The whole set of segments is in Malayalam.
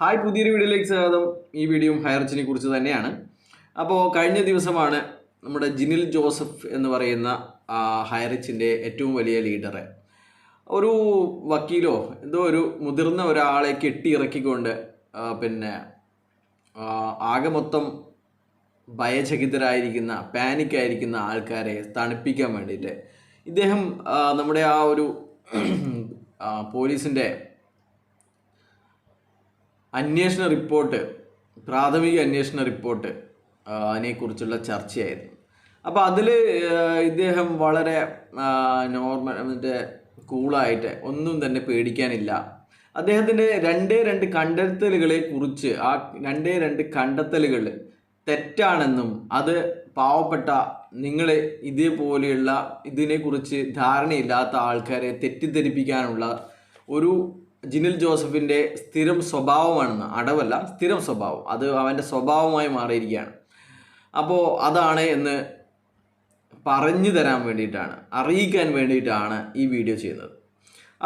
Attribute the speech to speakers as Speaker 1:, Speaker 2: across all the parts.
Speaker 1: ഹായ് പുതിയൊരു വീഡിയോയിലേക്ക് സ്വാഗതം. ഈ വീഡിയോയും ഹയർച്ചിനെ കുറിച്ച് തന്നെയാണ്. അപ്പോൾ കഴിഞ്ഞ ദിവസമാണ് നമ്മുടെ ജിനിൽ ജോസഫ് എന്ന് പറയുന്ന ഹയറിച്ചിന്റെ ഏറ്റവും വലിയ ലീഡറെ. ഒരു വക്കീലോ എന്തോ ഒരു മുതിർന്ന ഒരാളെ കെട്ടിയിറക്കിക്കൊണ്ട് പിന്നെ ആകെ മൊത്തം ഭയചകിതരായിരിക്കുന്ന പാനിക്കായിരിക്കുന്ന ആൾക്കാരെ തണുപ്പിക്കാൻ വേണ്ടിയിട്ട്. ഇദ്ദേഹം നമ്മുടെ ആ ഒരു പോലീസിന്റെ അന്വേഷണ റിപ്പോർട്ട് പ്രാഥമിക അന്വേഷണ റിപ്പോർട്ട് അതിനെക്കുറിച്ചുള്ള ചർച്ചയായിരുന്നു. അപ്പോൾ അതിൽ ഇദ്ദേഹം വളരെ നോർമൽ മറ്റേ കൂളായിട്ട് ഒന്നും തന്നെ പേടിക്കാനില്ല. അദ്ദേഹത്തിന്റെ രണ്ടേ രണ്ട് കണ്ടെത്തലുകളെ കുറിച്ച് ആ രണ്ടേ രണ്ട് കണ്ടെത്തലുകൾ തെറ്റാണെന്നും അത് പാവപ്പെട്ട നിങ്ങൾ ഇതേപോലെയുള്ള ഇതിനെക്കുറിച്ച് ധാരണയില്ലാത്ത ആൾക്കാരെ തെറ്റിദ്ധരിപ്പിക്കാനുള്ള ഒരു ജിനിൽ ജോസഫിന്റെ സ്ഥിരം സ്വഭാവമാണെന്ന് അടവല്ല സ്ഥിരം സ്വഭാവം. അത് അവന്റെ സ്വഭാവമായി മാറിയിരിക്കുകയാണ്. അപ്പോൾ അതാണ് എന്ന് പറഞ്ഞു തരാൻ വേണ്ടിയിട്ടാണ് അറിയിക്കാൻ വേണ്ടിയിട്ടാണ് ഈ വീഡിയോ ചെയ്യുന്നത്.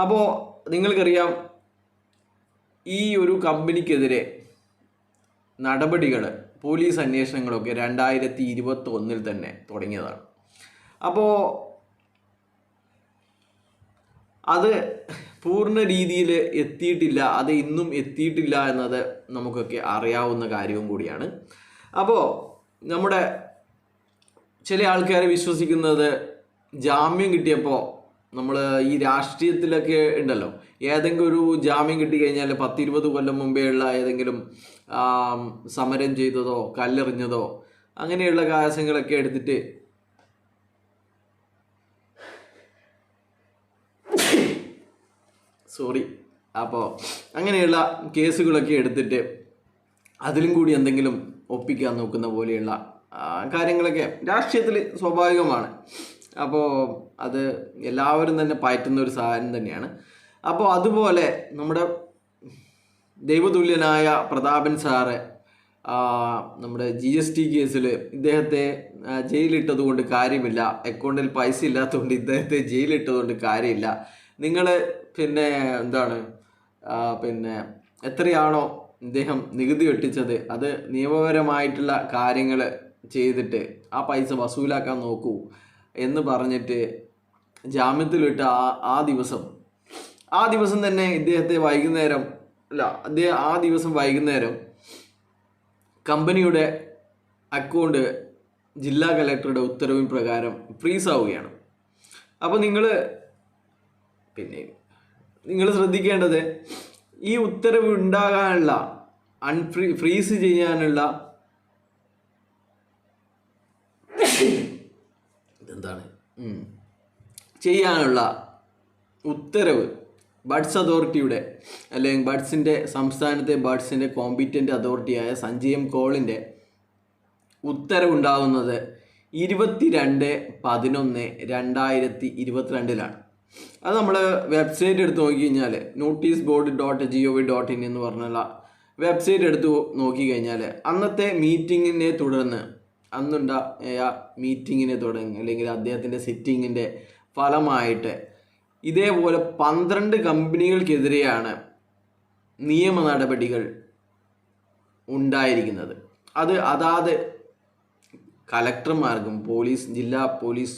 Speaker 1: അപ്പോൾ നിങ്ങൾക്കറിയാം ഈ ഒരു കമ്പനിക്കെതിരെ നടപടികൾ പോലീസ് അന്വേഷണങ്ങളൊക്കെ രണ്ടായിരത്തി ഇരുപത്തി ഒന്നിൽ തന്നെ തുടങ്ങിയതാണ്. അപ്പോൾ അത് പൂർണ രീതിയിൽ എത്തിയിട്ടില്ല അത് ഇന്നും എത്തിയിട്ടില്ല എന്നത് നമുക്കൊക്കെ അറിയാവുന്ന കാര്യവും കൂടിയാണ്. അപ്പോൾ നമ്മുടെ ചില ആൾക്കാർ വിശ്വസിക്കുന്നത് ജാമ്യം കിട്ടിയപ്പോൾ നമ്മൾ ഈ രാഷ്ട്രീയത്തിലൊക്കെ ഉണ്ടല്ലോ. ഏതെങ്കിലും ഒരു ജാമ്യം കിട്ടിക്കഴിഞ്ഞാൽ പത്തിരുപത് കൊല്ലം മുമ്പേ ഉള്ള ഏതെങ്കിലും സമരം ചെയ്തതോ കല്ലെറിഞ്ഞതോ അങ്ങനെയുള്ള കാശങ്ങളൊക്കെ എടുത്തിട്ട് സോറി. അപ്പോൾ അങ്ങനെയുള്ള കേസുകളൊക്കെ എടുത്തിട്ട് അതിലും കൂടി എന്തെങ്കിലും ഒപ്പിക്കാൻ നോക്കുന്ന പോലെയുള്ള കാര്യങ്ങളൊക്കെ രാഷ്ട്രീയത്തിൽ സ്വാഭാവികമാണ്. അപ്പോൾ അത് എല്ലാവരും തന്നെ പയറ്റുന്ന ഒരു സാധനം തന്നെയാണ്. അപ്പോൾ അതുപോലെ നമ്മുടെ ദൈവതുല്യനായ പ്രതാപൻ സാറ് നമ്മുടെ ജി എസ് ടി കേസിൽ ഇദ്ദേഹത്തെ ആ, ജയിലിട്ടത് കൊണ്ട് കാര്യമില്ല. അക്കൗണ്ടിൽ പൈസ ഇല്ലാത്തതുകൊണ്ട് ഇദ്ദേഹത്തെ ജയിലിട്ടതുകൊണ്ട് കാര്യമില്ല. നിങ്ങൾ പിന്നെ എന്താണ്? പിന്നെ എത്രയാണോ ഇദ്ദേഹം നികുതി വെട്ടിച്ചത് അത് നിയമപരമായിട്ടുള്ള കാര്യങ്ങൾ ചെയ്തിട്ട് ആ പൈസ വസൂലാക്കാൻ നോക്കൂ എന്ന് പറഞ്ഞിട്ട് ജാമ്യത്തിലിട്ട് ആ ആ ദിവസം. ആ ദിവസം തന്നെ ഇദ്ദേഹത്തെ വൈകുന്നേരം അല്ല അദ്ദേഹം ആ ദിവസം വൈകുന്നേരം കമ്പനിയുടെ അക്കൗണ്ട് ജില്ലാ കലക്ടറുടെ ഉത്തരവിൻ പ്രകാരം ഫ്രീസ് ആവുകയാണ് അപ്പോൾ നിങ്ങൾ പിന്നെ നിങ്ങൾ ശ്രദ്ധിക്കേണ്ടത് ഈ ഉത്തരവ് ഉണ്ടാകാനുള്ള അൺഫ്രീ ഫ്രീസ് ചെയ്യാനുള്ള എന്താണ് ചെയ്യാനുള്ള ഉത്തരവ് ബഡ്സ് അതോറിറ്റിയുടെ അല്ലെങ്കിൽ ബഡ്സിന്റെ സംസ്ഥാനത്തെ ബഡ്സിന്റെ കോമ്പിറ്റന്റ് അതോറിറ്റിയായ സഞ്ജയം കോളിന്റെ ഉത്തരവുണ്ടാകുന്നത് ഇരുപത്തിരണ്ട് പതിനൊന്ന് രണ്ടായിരത്തി ഇരുപത്തിരണ്ടിലാണ്. അത് നമ്മൾ വെബ്സൈറ്റ് എടുത്ത് നോക്കി കഴിഞ്ഞാൽ notice board dot G O V dot in എന്ന് പറഞ്ഞുള്ള വെബ്സൈറ്റ് എടുത്ത് നോക്കി കഴിഞ്ഞാൽ അന്നത്തെ മീറ്റിങ്ങിനെ തുടർന്ന് അന്നുണ്ടായ മീറ്റിങ്ങിനെ തുടങ്ങി അല്ലെങ്കിൽ അദ്ദേഹത്തിന്റെ സിറ്റിങ്ങിന്റെ ഫലമായിട്ട് ഇതേപോലെ പന്ത്രണ്ട് കമ്പനികൾക്കെതിരെയാണ് നിയമ നടപടികൾ ഉണ്ടായിരിക്കുന്നത്. അത് അതാത് കലക്ടർമാർക്കും പോലീസ് ജില്ലാ പോലീസ്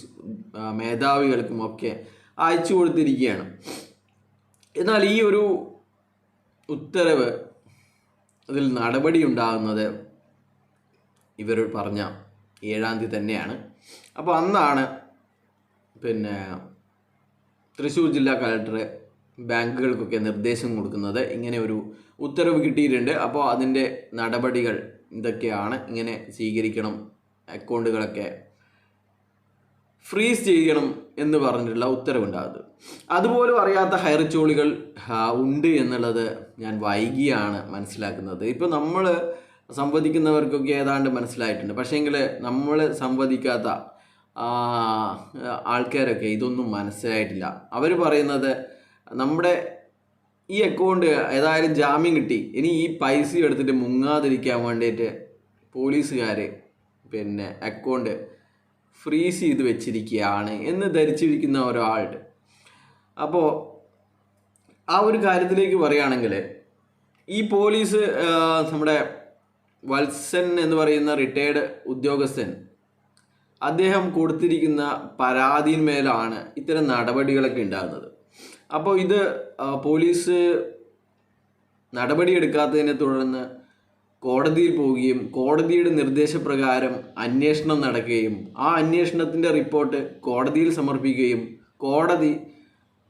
Speaker 1: മേധാവികൾക്കും ഒക്കെ അയച്ചു കൊടുത്തിരിക്കുകയാണ്. എന്നാൽ ഈ ഒരു ഉത്തരവ് അതിൽ നടപടി ഉണ്ടാകുന്നത് ഇവർ പറഞ്ഞ ഏഴാം തീയതി തന്നെയാണ്. അപ്പോൾ അന്നാണ് പിന്നെ തൃശ്ശൂർ ജില്ലാ കലക്ടർ ബാങ്കുകൾക്കൊക്കെ നിർദ്ദേശം കൊടുക്കുന്നത്. ഇങ്ങനെ ഒരു ഉത്തരവ് കിട്ടിയിട്ടുണ്ട്. അപ്പോൾ അതിന്റെ നടപടികൾ ഇതൊക്കെയാണ്. ഇങ്ങനെ സ്വീകരിക്കണം അക്കൗണ്ടുകളൊക്കെ ഫ്രീസ് ചെയ്യണം എന്ന് പറഞ്ഞിട്ടുള്ള ഉത്തരവുണ്ടാകുന്നത്. അതുപോലും അറിയാത്ത ഹൈറിച്ചോളികൾ ഉണ്ട് എന്നുള്ളത് ഞാൻ വൈകിയാണ് മനസ്സിലാക്കുന്നത്. ഇപ്പോൾ നമ്മൾ സംവദിക്കുന്നവർക്കൊക്കെ ഏതാണ്ട് മനസ്സിലായിട്ടുണ്ട്. പക്ഷേങ്കിൽ നമ്മൾ സംവദിക്കാത്ത ആൾക്കാരൊക്കെ ഇതൊന്നും മനസ്സിലായിട്ടില്ല. അവർ പറയുന്നത് നമ്മുടെ ഈ അക്കൗണ്ട് ഏതായാലും ജാമ്യം കിട്ടി. ഇനി ഈ പൈസ എടുത്തിട്ട് മുങ്ങാതിരിക്കാൻ വേണ്ടിയിട്ട് പോലീസുകാർ പിന്നെ അക്കൗണ്ട് ഫ്രീസ് ചെയ്ത് വെച്ചിരിക്കുകയാണ് എന്ന് ധരിച്ചിരിക്കുന്ന ഒരാളുണ്ട്. അപ്പോൾ ആ ഒരു കാര്യത്തിലേക്ക് പറയുകയാണെങ്കിൽ ഈ പോലീസ് നമ്മുടെ വത്സൻ എന്ന് പറയുന്ന റിട്ടയേർഡ് ഉദ്യോഗസ്ഥൻ അദ്ദേഹം കൊടുത്തിരിക്കുന്ന പരാതിന്മേലാണ് ഇത്തരം നടപടികളൊക്കെ ഉണ്ടാകുന്നത്. അപ്പോൾ ഇത് പോലീസ് നടപടിയെടുക്കാത്തതിനെ തുടർന്ന് കോടതിയിൽ പോവുകയും കോടതിയുടെ നിർദ്ദേശപ്രകാരം അന്വേഷണം നടക്കുകയും ആ അന്വേഷണത്തിന്റെ റിപ്പോർട്ട് കോടതിയിൽ സമർപ്പിക്കുകയും കോടതി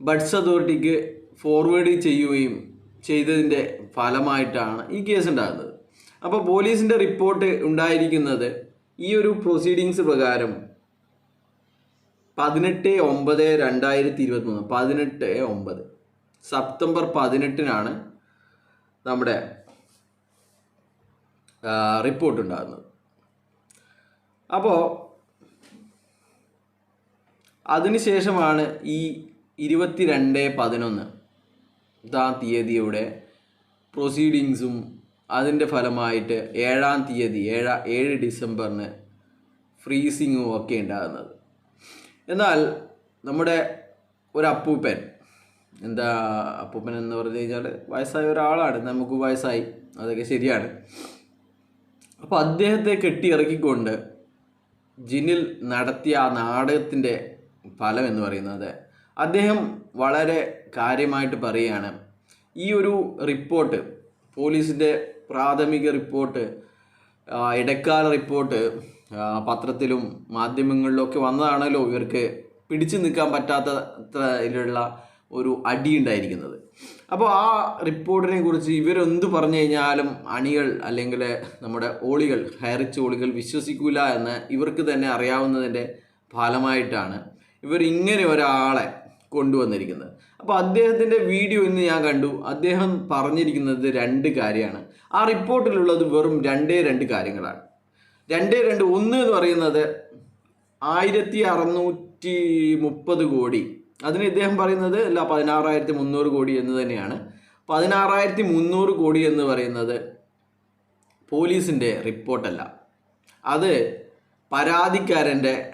Speaker 1: ബഡ്സ് അതോറിറ്റിക്ക് ഫോർവേഡ് ചെയ്യുകയും ചെയ്തതിന്റെ ഫലമായിട്ടാണ് ഈ കേസ് ഉണ്ടാകുന്നത്. അപ്പോൾ പോലീസിന്റെ റിപ്പോർട്ട് ഉണ്ടായിരിക്കുന്നത് ഈ ഒരു പ്രൊസീഡിങ്സ് പ്രകാരം പതിനെട്ട് ഒമ്പത് രണ്ടായിരത്തി ഇരുപത്തി മൂന്ന് പതിനെട്ട് ഒമ്പത് സെപ്റ്റംബർ പതിനെട്ടിനാണ് നമ്മുടെ റിപ്പോർട്ട് ഉണ്ടാകുന്നത് അപ്പോൾ അതിനുശേഷമാണ് ഈ ഇരുപത്തി രണ്ട് പതിനൊന്ന് ഇതാ തീയതിയുടെ പ്രൊസീഡിങ്സും അതിന്റെ ഫലമായിട്ട് ഏഴാം തീയതി ഏഴ ഏഴ് ഡിസംബറിന് ഫ്രീസിങ്ങും ഒക്കെ ഉണ്ടാകുന്നത് എന്നാൽ നമ്മുടെ ഒരു അപ്പൂപ്പൻ എന്താ അപ്പൂപ്പൻ എന്ന് പറഞ്ഞു കഴിഞ്ഞാൽ വയസ്സായ ഒരാളാണ്. നമുക്ക് വയസ്സായി. അതൊക്കെ ശരിയാണ്. അപ്പോൾ അദ്ദേഹത്തെ കെട്ടിയിറക്കിക്കൊണ്ട് ജിനിൽ നടത്തിയ ആ നാടകത്തിന്റെ ഫലം എന്ന് പറയുന്നത് അദ്ദേഹം വളരെ കാര്യമായിട്ട് പറയുകയാണ്. ഈ ഒരു റിപ്പോർട്ട് പോലീസിന്റെ പ്രാഥമിക റിപ്പോർട്ട് ഇടക്കാല റിപ്പോർട്ട് പത്രത്തിലും മാധ്യമങ്ങളിലും ഒക്കെ വന്നതാണല്ലോ ഇവർക്ക് പിടിച്ചു നിൽക്കാൻ പറ്റാത്തതിലുള്ള ഒരു അടി ഉണ്ടായിരിക്കുന്നത്. അപ്പോൾ ആ റിപ്പോർട്ടിനെ കുറിച്ച് ഇവരെന്ത് പറഞ്ഞു കഴിഞ്ഞാലും അണികൾ അല്ലെങ്കിൽ നമ്മുടെ ഓളികൾ ഹയറിച്ച് ഓളികൾ വിശ്വസിക്കില്ല എന്ന് ഇവർക്ക് തന്നെ അറിയാവുന്നതിന്റെ ഫലമായിട്ടാണ് ഇവർ ഇങ്ങനെ ഒരാളെ കൊണ്ടുവന്നിരിക്കുന്നത്. അപ്പോൾ അദ്ദേഹത്തിന്റെ വീഡിയോ ഇന്ന് ഞാൻ കണ്ടു. അദ്ദേഹം പറഞ്ഞിരിക്കുന്നത് രണ്ട് കാര്യമാണ്. ആ റിപ്പോർട്ടിലുള്ളത് വെറും രണ്ടേ രണ്ട് കാര്യങ്ങളാണ്. രണ്ടേ രണ്ട് ഒന്ന് എന്ന് പറയുന്നത് ആയിരത്തി അറുന്നൂറ്റി മുപ്പത് കോടി അതിന് ഇദ്ദേഹം പറയുന്നത് അല്ല പതിനാറായിരത്തി മുന്നൂറ് കോടി എന്ന് തന്നെയാണ്. പതിനാറായിരത്തി മുന്നൂറ് കോടി എന്ന് പറയുന്നത് പോലീസിന്റെ റിപ്പോർട്ടല്ല. അത് പരാതിക്കാരന്റെ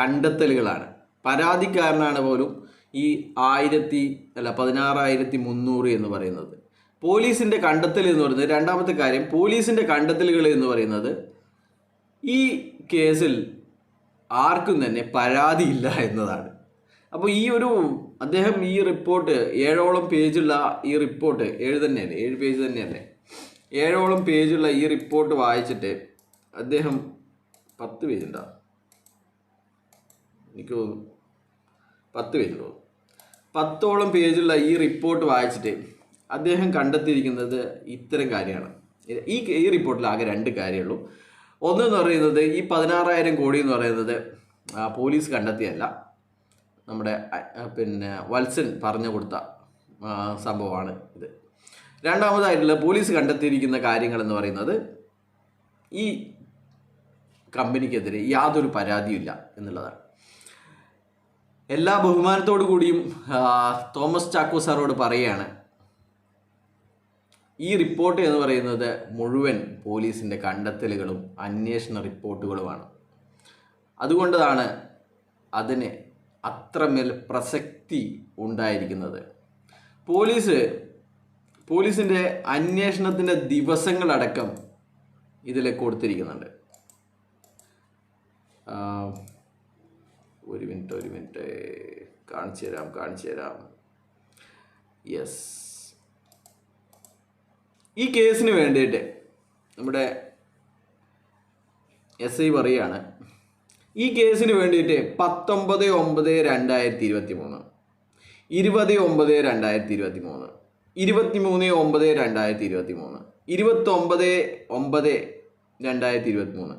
Speaker 1: കണ്ടെത്തലുകളാണ്. പരാതിക്കാരനാണ് പോലും ഈ ആയിരത്തി അല്ല പതിനാറായിരത്തി മുന്നൂറ് എന്ന് പറയുന്നത്. പോലീസിന്റെ കണ്ടെത്തൽ എന്ന് പറയുന്നത് രണ്ടാമത്തെ കാര്യം പോലീസിന്റെ കണ്ടെത്തലുകൾ എന്ന് പറയുന്നത് ഈ കേസിൽ ആർക്കും തന്നെ പരാതിയില്ല എന്നതാണ്. അപ്പോൾ ഈ ഒരു അദ്ദേഹം ഈ റിപ്പോർട്ട് ഏഴോളം പേജുള്ള ഈ റിപ്പോർട്ട് ഏഴ് തന്നെയല്ലേ? ഏഴ് പേജ് തന്നെയല്ലേ? ഏഴോളം പേജുള്ള ഈ റിപ്പോർട്ട് വായിച്ചിട്ട് അദ്ദേഹം പത്ത് പേജ് ഉണ്ടാവും എനിക്ക് തോന്നുന്നു പത്ത് പേജ് തോന്നുന്നു പത്തോളം പേജുള്ള ഈ റിപ്പോർട്ട് വായിച്ചിട്ട് അദ്ദേഹം കണ്ടെത്തിയിരിക്കുന്നത് ഇത്തരം കാര്യമാണ്. ഈ ഈ റിപ്പോർട്ടിൽ ആകെ രണ്ട് കാര്യമുള്ളൂ ഒന്നെന്ന് പറയുന്നത് ഈ പതിനാറായിരം കോടി എന്ന് പറയുന്നത് പോലീസ് കണ്ടെത്തിയല്ല നമ്മുടെ പിന്നെ വത്സൻ പറഞ്ഞു കൊടുത്ത സംഭവമാണ് ഇത്. രണ്ടാമതായിട്ടുള്ള പോലീസ് കണ്ടെത്തിയിരിക്കുന്ന കാര്യങ്ങൾ എന്ന് പറയുന്നത് ഈ കമ്പനിക്കെതിരെ യാതൊരു പരാതിയില്ല എന്നുള്ളതാണ്. എല്ലാ ബഹുമാനത്തോടു കൂടിയും തോമസ് ചാക്കോ സാറോട് പറയുകയാണ് ഈ റിപ്പോർട്ട് എന്ന് പറയുന്നത് മുഴുവൻ പോലീസിന്റെ കണ്ടെത്തലുകളും അന്വേഷണ റിപ്പോർട്ടുകളുമാണ്. അതുകൊണ്ടതാണ് അതിന് അത്രമേൽ പ്രസക്തി ഉണ്ടായിരിക്കുന്നത്. പോലീസ് പോലീസിന്റെ അന്വേഷണത്തിന്റെ ദിവസങ്ങളടക്കം ഇതിൽ കൊടുത്തിരിക്കുന്നുണ്ട്. ഒരു മിനിറ്റ് ഒരു മിനിറ്റ്. കാണിച്ചു തരാം കാണിച്ചു തരാം. യെസ്. ഈ കേസിന് വേണ്ടിയിട്ട് നമ്മുടെ എസ് ഐ പറയുകയാണ് ഈ കേസിന് വേണ്ടിയിട്ട് പത്തൊമ്പത് ഒമ്പത് രണ്ടായിരത്തി ഇരുപത്തി മൂന്ന് ഇരുപത് ഒമ്പത് രണ്ടായിരത്തി ഇരുപത്തി മൂന്ന് ഇരുപത്തി മൂന്ന് ഒമ്പത് രണ്ടായിരത്തി ഇരുപത്തി മൂന്ന് ഇരുപത്തൊമ്പത് ഒമ്പത് രണ്ടായിരത്തി ഇരുപത്തി മൂന്ന്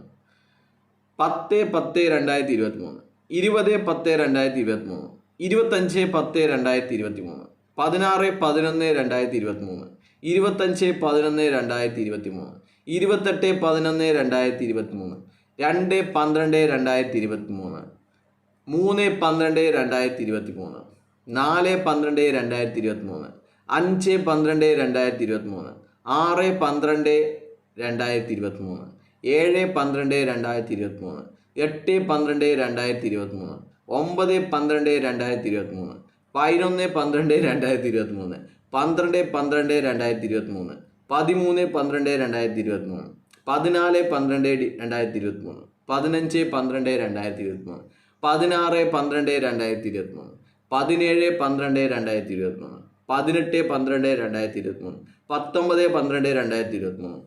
Speaker 1: പത്ത് പത്ത് രണ്ടായിരത്തി ഇരുപത്തി മൂന്ന് ഇരുപത് പത്ത് രണ്ടായിരത്തി ഇരുപത്തി മൂന്ന് ഇരുപത്തഞ്ച് പത്ത് രണ്ടായിരത്തി ഇരുപത്തി മൂന്ന് പതിനാറ് പതിനൊന്ന് രണ്ടായിരത്തി ഇരുപത്തി മൂന്ന് ഇരുപത്തഞ്ച് പതിനൊന്ന് രണ്ടായിരത്തി ഇരുപത്തി മൂന്ന് ഇരുപത്തെട്ട് പതിനൊന്ന് രണ്ടായിരത്തി ഇരുപത്തി മൂന്ന് രണ്ട് പന്ത്രണ്ട് രണ്ടായിരത്തി ഇരുപത്തി മൂന്ന് മൂന്ന് പന്ത്രണ്ട് രണ്ടായിരത്തി ഇരുപത്തി മൂന്ന് നാല് പന്ത്രണ്ട് രണ്ടായിരത്തി ഇരുപത്തി മൂന്ന് അഞ്ച് പന്ത്രണ്ട് രണ്ടായിരത്തി ഇരുപത്തി മൂന്ന് ആറ് പന്ത്രണ്ട് രണ്ടായിരത്തി ഇരുപത്തി മൂന്ന് ഏഴ് പന്ത്രണ്ട് രണ്ടായിരത്തി ഇരുപത്തി മൂന്ന് എട്ട് പന്ത്രണ്ട് രണ്ടായിരത്തി ഇരുപത്തി മൂന്ന് ഒമ്പത് പന്ത്രണ്ട് രണ്ടായിരത്തി ഇരുപത്തി മൂന്ന് പതിനൊന്ന് പന്ത്രണ്ട് രണ്ടായിരത്തി ഇരുപത്തി മൂന്ന് പന്ത്രണ്ട് പന്ത്രണ്ട് രണ്ടായിരത്തി ഇരുപത്തി മൂന്ന് പതിമൂന്ന് പന്ത്രണ്ട് രണ്ടായിരത്തി ഇരുപത്തി മൂന്ന് പതിനാല് പന്ത്രണ്ട് രണ്ടായിരത്തി ഇരുപത്തി മൂന്ന് പതിനഞ്ച് പന്ത്രണ്ട് രണ്ടായിരത്തി ഇരുപത്തി മൂന്ന് പതിനാറ് പന്ത്രണ്ട് രണ്ടായിരത്തി ഇരുപത്തി മൂന്ന് പതിനേഴ് പന്ത്രണ്ട് രണ്ടായിരത്തി ഇരുപത്തി മൂന്ന് പതിനെട്ട് പന്ത്രണ്ട് രണ്ടായിരത്തി ഇരുപത്തി മൂന്ന് പത്തൊമ്പത് പന്ത്രണ്ട് രണ്ടായിരത്തി ഇരുപത്തി മൂന്ന്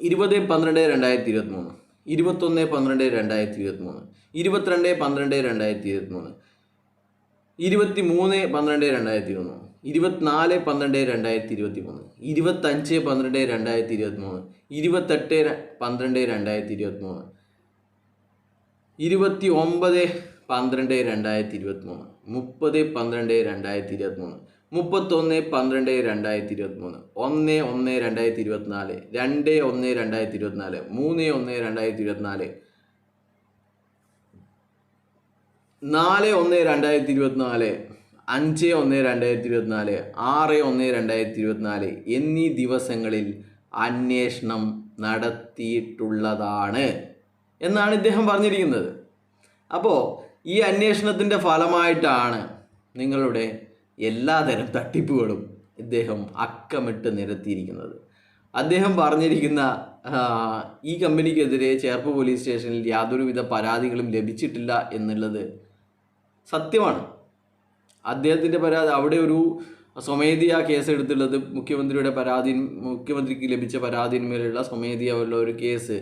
Speaker 1: ഇരുപത് പന്ത്രണ്ട് രണ്ടായിരത്തി ഇരുപത്തി മൂന്ന് ഇരുപത്തൊന്ന് പന്ത്രണ്ട് രണ്ടായിരത്തി ഇരുപത്തി മൂന്ന് ഇരുപത്തിരണ്ട് പന്ത്രണ്ട് രണ്ടായിരത്തി ഇരുപത്തി മൂന്ന് ഇരുപത്തി മൂന്ന് പന്ത്രണ്ട് രണ്ടായിരത്തി ഇരുപത്തി മൂന്ന് ഇരുപത്തിനാല് പന്ത്രണ്ട് രണ്ടായിരത്തി ഇരുപത്തി മൂന്ന് ഇരുപത്തഞ്ച് പന്ത്രണ്ട് രണ്ടായിരത്തി ഇരുപത്തി മൂന്ന് ഇരുപത്തെട്ട് പന്ത്രണ്ട് രണ്ടായിരത്തി ഇരുപത്തി മൂന്ന് ഇരുപത്തി ഒമ്പത് പന്ത്രണ്ട് രണ്ടായിരത്തി ഇരുപത്തി മൂന്ന് മുപ്പത് പന്ത്രണ്ട് രണ്ടായിരത്തി ഇരുപത്തി മൂന്ന് മുപ്പത്തൊന്ന് പന്ത്രണ്ട് രണ്ടായിരത്തി ഇരുപത്തി മൂന്ന് ഒന്ന് ഒന്ന് രണ്ടായിരത്തി ഇരുപത്തിനാല് രണ്ട് ഒന്ന് രണ്ടായിരത്തി ഇരുപത്തിനാല് മൂന്ന് ഒന്ന് രണ്ടായിരത്തി ഇരുപത്തിനാല് നാല് ഒന്ന് രണ്ടായിരത്തി ഇരുപത്തിനാല് അഞ്ച് ഒന്ന് രണ്ടായിരത്തി ഇരുപത്തിനാല് ആറ് ഒന്ന് രണ്ടായിരത്തി ഇരുപത്തിനാല് എന്നീ ദിവസങ്ങളിൽ അന്വേഷണം നടത്തിയിട്ടുള്ളതാണ് എന്നാണ് ഇദ്ദേഹം പറഞ്ഞിരിക്കുന്നത്. അപ്പോൾ ഈ അന്വേഷണത്തിന്റെ ഫലമായിട്ടാണ് നിങ്ങളുടെ എല്ലാതരം തട്ടിപ്പുകളും ഇദ്ദേഹം അക്കമിട്ട് നിരത്തിയിരിക്കുന്നത്. അദ്ദേഹം പറഞ്ഞിരിക്കുന്ന ഈ കമ്പനിക്കെതിരെ ചേർപ്പ് പോലീസ് സ്റ്റേഷനിൽ യാതൊരുവിധ പരാതികളും ലഭിച്ചിട്ടില്ല എന്നുള്ളത് സത്യമാണ്. അദ്ദേഹത്തിന്റെ പരാതി അവിടെ ഒരു സ്വമേധിയാ കേസെടുത്തുള്ളത് മുഖ്യമന്ത്രിയുടെ പരാതി മുഖ്യമന്ത്രിക്ക് ലഭിച്ച പരാതിന്മേലുള്ള സ്വമേധിയുള്ള ഒരു കേസ്.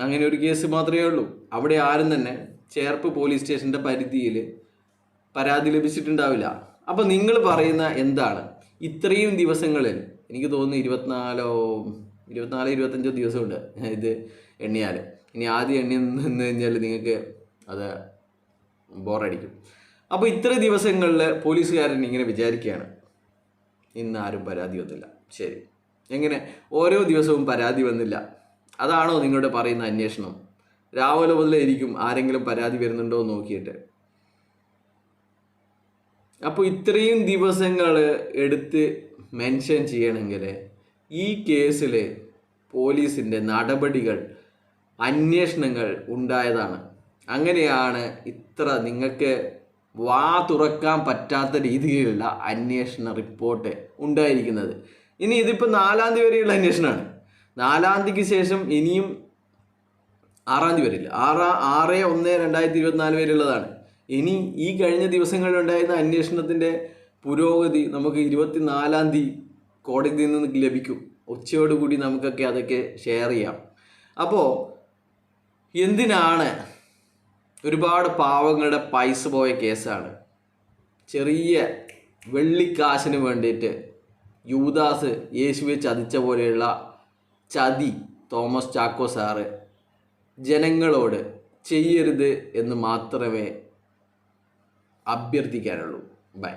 Speaker 1: അങ്ങനെ ഒരു കേസ് മാത്രമേ ഉള്ളൂ. അവിടെ ആരും തന്നെ ചേർപ്പ് പോലീസ് സ്റ്റേഷന്റെ പരിധിയിൽ പരാതി ലഭിച്ചിട്ടുണ്ടാവില്ല. അപ്പോൾ നിങ്ങൾ പറയുന്ന എന്താണ്? ഇത്രയും ദിവസങ്ങളിൽ എനിക്ക് തോന്നുന്നു ഇരുപത്തിനാലോ ഇരുപത്തിനാലോ ഇരുപത്തഞ്ചോ ദിവസമുണ്ട് ഇത് എണ്ണിയാൽ ഇനി ആദ്യം എണ്ണി നിന്ന് കഴിഞ്ഞാൽ നിങ്ങൾക്ക് അത് ബോറടിക്കും. അപ്പോൾ ഇത്ര ദിവസങ്ങളിൽ പോലീസുകാരൻ ഇങ്ങനെ വിചാരിക്കുകയാണ് ഇന്ന് ആരും പരാതി വന്നില്ല. ശരി. എങ്ങനെ? ഓരോ ദിവസവും പരാതി വന്നില്ല. അതാണോ നിങ്ങളുടെ പറയുന്ന അന്വേഷണം? രാവിലെ മുതലായിരിക്കും ആരെങ്കിലും പരാതി വരുന്നുണ്ടോ എന്ന് നോക്കിയിട്ട്. അപ്പോൾ ഇത്രയും ദിവസങ്ങൾ എടുത്ത് മെൻഷൻ ചെയ്യണമെങ്കിൽ ഈ കേസിൽ പോലീസിന്റെ നടപടികൾ അന്വേഷണങ്ങൾ ഉണ്ടായതാണ്. അങ്ങനെയാണ് ഇത്ര നിങ്ങൾക്ക് വാ തുറക്കാൻ പറ്റാത്ത രീതിയിലുള്ള അന്വേഷണ റിപ്പോർട്ട് ഉണ്ടായിരിക്കുന്നത്. ഇനി ഇതിപ്പോൾ നാലാം തീയതി വരെയുള്ള അന്വേഷണമാണ്. നാലാം തീയതിക്ക് ശേഷം ഇനിയും ആറാം തീയതി വരില്ല ആറാ ആറ് ഒന്ന് രണ്ടായിരത്തി ഇരുപത്തിനാല് വരെയുള്ളതാണ്. ഇനി ഈ കഴിഞ്ഞ ദിവസങ്ങളിലുണ്ടായിരുന്ന അന്വേഷണത്തിന്റെ പുരോഗതി നമുക്ക് ഇരുപത്തിനാലാം തീയതി കോടതിയിൽ നിന്ന് ലഭിക്കും. ഉച്ചയോടുകൂടി നമുക്കൊക്കെ അതൊക്കെ ഷെയർ ചെയ്യാം. അപ്പോൾ എന്തിനാണ് ഒരുപാട് പാവങ്ങളുടെ പൈസ പോയ കേസാണ്. ചെറിയ വെള്ളിക്കാശിന് വേണ്ടിയിട്ട് യൂദാസ് യേശുവെ ചതിച്ച പോലെയുള്ള ചതി തോമസ് ചാക്കോ സാറ് ജനങ്ങളോട് ചെയ്യരുത് എന്ന് മാത്രമേ അഭ്യർത്ഥിക്കാനുള്ളൂ. ബൈ